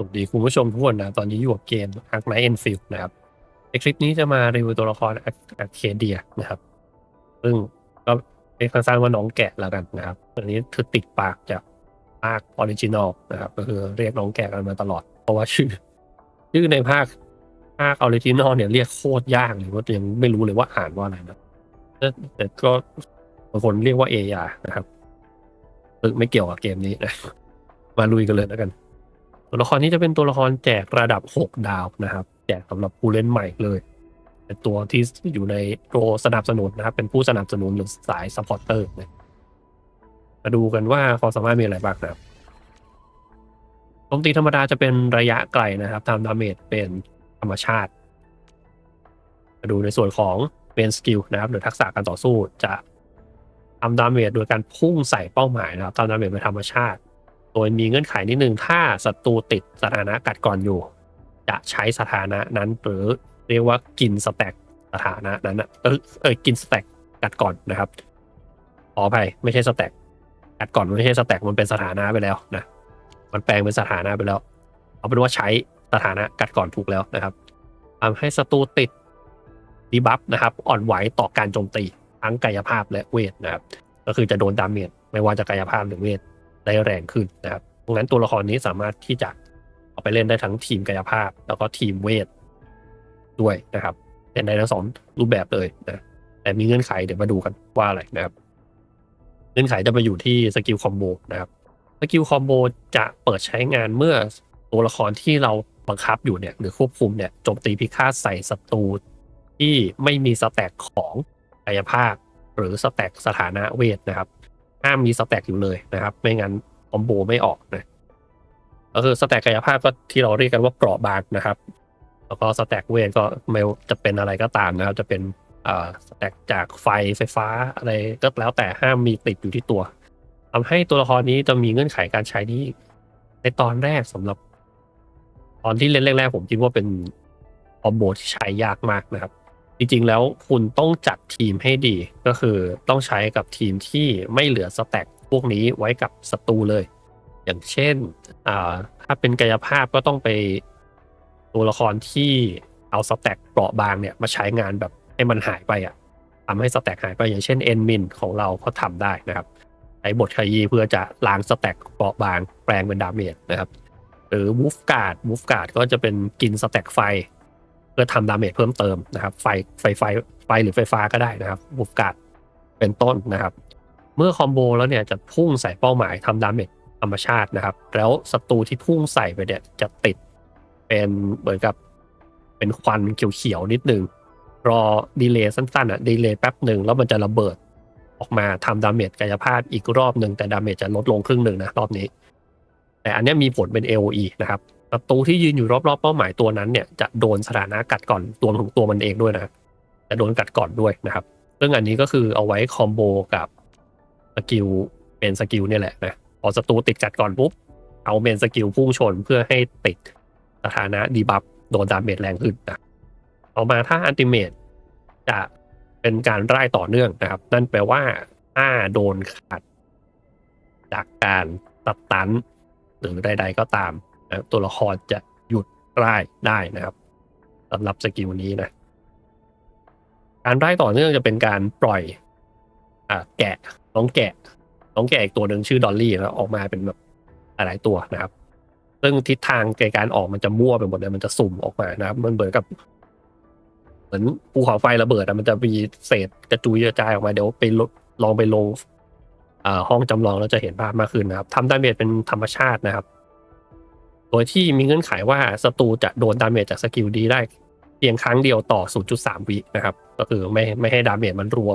สวัสดีคุณผู้ชมทุกคนนะตอนนี้อยู่กับเกม Ark Knight Enfield นะครับในคลิปนี้จะมารีวิวตัวละครอาร์เคเดียนะครับ ซึ่งก็เรียกสั้นๆว่าน้องแกะแล้วกันนะครับอันนี้คือติดปากจากภาคออริจินอลนะครับ ก็คือเรียกน้องแกะกันมาตลอด เพราะว่าชื่อ ชื่อในภาคภาคออริจินอลเนี่ยเรียกโคตรยากเลยว่ายังไม่รู้เลยว่าอ่านว่าอะไรนะแต่ก็บางคนเรียกว่าเอยานะครับไม่เกี่ยวกับเกมนี้นะมาลุยกันเลยแล้วกัน ตัวละครนี้จะเป็นตัวละครแจกระดับ 6 ดาวนะครับ แจกสำหรับผู้เล่นใหม่เลย เป็นตัวที่อยู่ในโปรสนับสนุนนะครับ เป็นผู้สนับสนุนหรือสายซัพพอร์เตอร์นะมาดูกันว่าความสามารถมีอะไรบ้างนะครับโจมตีธรรมดาจะเป็นระยะไกลนะครับทำดาเมจเป็นธรรมชาติ มาดูในส่วนของเป็นสกิลนะครับ หรือทักษะการต่อสู้จะทำดาเมจโดยการพุ่งใส่เป้าหมายนะครับทำดาเมจเป็นธรรมชาติ ดยมีเงื่อนไขนิดนึงถ้าศัตรูติดสถานะกัดก่อนอยู่ จะใช้สถานะนั้นหรือเรียกว่ากินสแต็กสถานะนั้นนะเออเออกินสแต็กกัดก่อนนะครับขออภัยไม่ใช่สแต็กกัดก่อนมันไม่ใช่สแต็กมันเป็นสถานะไปแล้วนะมันแปลงเป็นสถานะไปแล้ว เอาเป็นว่าใช้สถานะกัดก่อนถูกแล้วนะครับทำให้ศัตรูติดดีบัฟนะครับ อ่อนไหวต่อการโจมตีทั้งกายภาพและเวทนะครับ ก็คือจะโดนดาเมจไม่ว่าจะกายภาพหรือเวท ได้แรงขึ้นนะครับดังนั้นตัวละครนี้สามารถที่จะเอาไปเล่นได้ทั้งทีมกายภาพ แล้วก็ทีมเวทด้วยนะครับเล่นได้ทั้งสองรูปแบบเลยนะแต่มีเงื่อนไขเดี๋ยวมาดูกันว่าอะไรนะครับ เงื่อนไขจะมาอยู่ที่สกิลคอมโบนะครับสกิลคอมโบจะเปิดใช้งานเมื่อตัวละครที่เราบังคับอยู่เนี่ยหรือควบคุมเนี่ยโจมตีพิฆาตใส่ศัตรูที่ไม่มีสแต็กของกายภาพ หรือสแต็กสถานะเวทนะครับ ห้ามมีสแต็กอยู่เลยนะครับ ไม่งั้นคอมโบไม่ออกนะก็คือสแต็กกายภาพก็ที่เราเรียกกันว่าเกราะบางนะครับ แล้วก็สแต็กเวทก็ไม่จะเป็นอะไรก็ตามนะครับ จะเป็นสแต็กจากไฟไฟฟ้าอะไรก็แล้วแต่ห้ามมีติดอยู่ที่ตัวทำให้ตัวละครนี้จะมีเงื่อนไขการใช้นี้ ในตอนแรกสำหรับ ตอนที่เล่นแรกๆผมคิดว่าเป็นคอมโบที่ใช้ยากมากนะครับ จริงๆแล้วคุณต้องจัดทีมให้ดี ก็คือต้องใช้กับทีมที่ไม่เหลือสแต็กพวกนี้ไว้กับศัตรูเลย อย่างเช่นถ้าเป็นกายภาพก็ต้องไปตัวละครที่เอาสแต็กเปราะบางเนี่ยมาใช้งานแบบให้มันหายไปอะทำให้สแต็กหายไปอย่างเช่นเอ็นมินของเราก็ทำได้นะครับใช้บทขยี้เพื่อจะล้างสแต็กเปราะบางแปลงเป็นดาเมจนะครับ หรือวูฟการ์ดวูฟการ์ดก็จะเป็นกินสแต็กไฟ พื่อทำดาเมจเพิ่มเติมนะครับ ไฟไฟไฟไฟหรือไฟฟ้าก็ได้นะครับบูฟการ์ดเป็นต้นนะครับ เมื่อคอมโบแล้วเนี่ยจะพุ่งใส่เป้าหมายทำดาเมจธรรมชาตินะครับ แล้วศัตรูที่พุ่งใส่ไปเนี่ยจะติดเป็นเหมือนกับเป็นควันเขียวๆนิดนึงรอดีเลย์สั้นๆอะดีเลย์แป๊บหนึ่งแล้วมันจะระเบิดออกมาทำดาเมจกายภาพอีกรอบหนึ่งแต่ดาเมจจะลดลงครึ่งหนึ่งนะรอบนี้ แต่อันนี้มีผลเป็น AOE นะครับ ศัตรูที่ยืนอยู่รอบๆเป้าหมายตัวนั้นเนี่ยจะโดนสถานะกัดก่อนตัวของตัวมันเองด้วยนะจะโดนกัดก่อนด้วยนะครับซึ่งอันนี้ก็คือเอาไว้คอมโบกับสกิลเป็นสกิลเนี่ยแหละนะพอศัตรูติดกัดก่อนปุ๊บเอาเมนสกิลพุ่งชนเพื่อให้ติดสถานะดีบัฟโดนดาเมจแรงขึ้นนะต่อมาถ้าอันติเมตจะเป็นการไล่ต่อเนื่องนะครับ นั่นแปลว่าถ้าโดนขัด จากการตัดตันหรือใด ๆ ก็ตาม นะตัวละครจะหยุดไล่ได้นะครับสำหรับสกิลนี้นะ การไล่ต่อเนื่องจะเป็นการปล่อยอ่าแกะน้องแกะ น้องแกะอีกตัวหนึ่งชื่อดอลลี่แล้วออกมาเป็นแบบหลายตัวนะครับ ซึ่งทิศทางในการออกมันจะมั่วไปหมดเลยมันจะสุ่มออกมานะครับ มันเหมือนกับ เหมือนภูเขาไฟระเบิดอะมันจะมีเศษกระจุยกระจายออกมาเดี๋ยวไปลองไปลงห้องจำลองแล้วจะเห็นภาพมากขึ้นนะครับทำดาเมจเป็นธรรมชาตินะครับ โดยที่มีเงื่อนไขว่าศัตรูจะโดนดาเมจจากสกิลดีได้เพียงครั้งเดียวต่อ 0.3 วินะครับ ก็คือไม่ไม่ให้ดาเมจมันรัว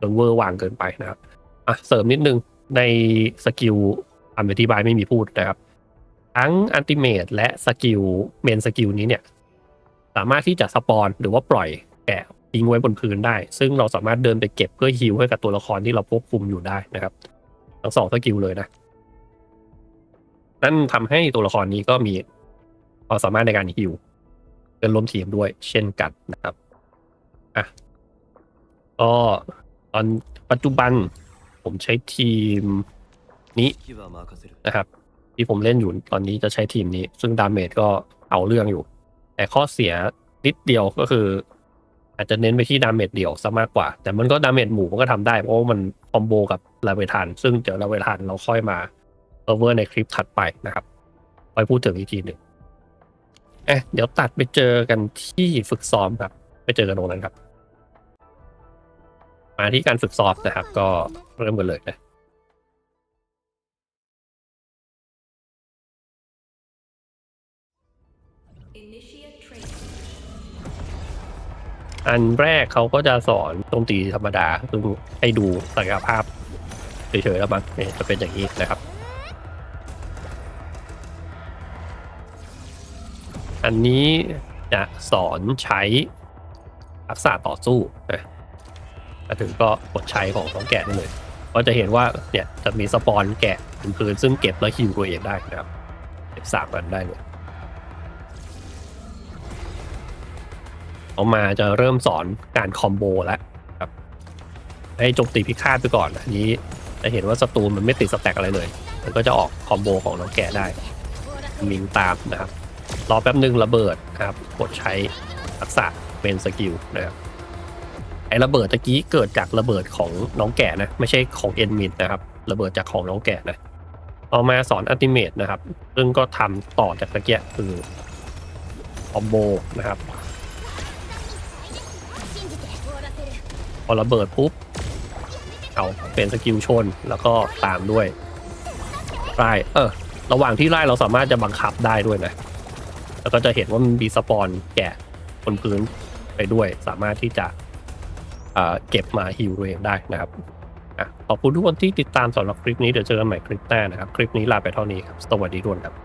จนเวอร์วางเกินไปนะครับอะเสริมนิดนึงในสกิลอธิบายไม่มีพูดนะครับ ทั้งอันติเมตและสกิลเมนสกิลนี้เนี่ย สามารถที่จะสปอนหรือว่าปล่อยแกะทิ้งไว้บนพื้นได้ ซึ่งเราสามารถเดินไปเก็บเพื่อฮิวให้กับตัวละครที่เราควบคุมอยู่ได้นะครับ ทั้งสองสกิลเลยนะ นั่นทำให้ตัวละครนี้ก็มีความสามารถในการฮิวเพื่นล้มทีมด้วย เช่นกันนะครับอะก็ตอนปัจจุบันผมใช้ทีมนี้นะครับ ที่ผมเล่นอยู่ตอนนี้จะใช้ทีมนี้ ซึ่งดาเมจก็เอาเรื่องอยู่ แต่ข้อเสียนิดเดียวก็คือ อาจจะเน้นไปที่ดาเมจเดี่ยวซะมากกว่า แต่มันก็ดาเมจหมู่มันก็ทำได้เพราะว่ามันคอมโบกับลาเวทาน ซึ่งเดี๋ยวลาเวทานเราค่อยมา เ o เวอร์ในคลิปถัดไปนะครับค่อยพูดถึงอีกทีหนึ่งเอ๊ะเดี๋ยวตัดไปเจอกันที่ฝึกซ้อมครับ ไปเจอกันตรงนั้นครับ มาที่การฝึกซ้อมนะครับ ก็เริ่มกันเลยนะอันแรกเขาก็จะสอนโจมตีธรรมดาซึ่งให้ดูศักยภาพเฉยๆแล้วมั้งเนี่ยจะเป็นอย่างนี้นะครับ อันนี้จะสอนใช้ทักษะต่อสู้นะมาถึงก็กดใช้ของน้องแกะได้เลย ก็จะเห็นว่าเนี่ยจะมีสปอนแกะบนพื้นซึ่งเก็บแล้วฮิวตัวเองได้นะครับ เก็บสามอันได้เลยเอามาจะเริ่มสอนการคอมโบแล้วครับ ให้โจมตีพิฆาตไปก่อนอันนี้จะเห็นว่าศัตรูมันไม่ติดสแต็กอะไรเลย มันก็จะออกคอมโบของน้องแกะได้มิงตามนะครับ รอแป๊บหนึ่งระเบิดนะครับกดใช้ทักษะเป็นสกิลนะครับไอ้ระเบิดตะกี้เกิดจากระเบิดของน้องแกะนะ ไม่ใช่ของเอ็นมินนะครับ ระเบิดจากของน้องแกะนะเอามาสอนอัติเมตนะครับ ซึ่งก็ทำต่อจากตะเกียคือคอมโบนะครับพอระเบิดปุ๊บเอาเป็นสกิลชนแล้วก็ตามด้วยไล่เออ ระหว่างที่ไล่เราสามารถจะบังคับได้ด้วยนะ แล้วก็จะเห็นว่ามันมีสปอนแกะบนพื้นไปด้วย สามารถที่จะเก็บมาฮิวเองได้นะครับขอบคุณทุกคนที่ติดตามสำหรับคลิปนี้เดี๋ยวเจอกันใหม่คลิปหน้านะครับ คลิปนี้ลาไปเท่านี้ครับ สวัสดีทุกคนครับ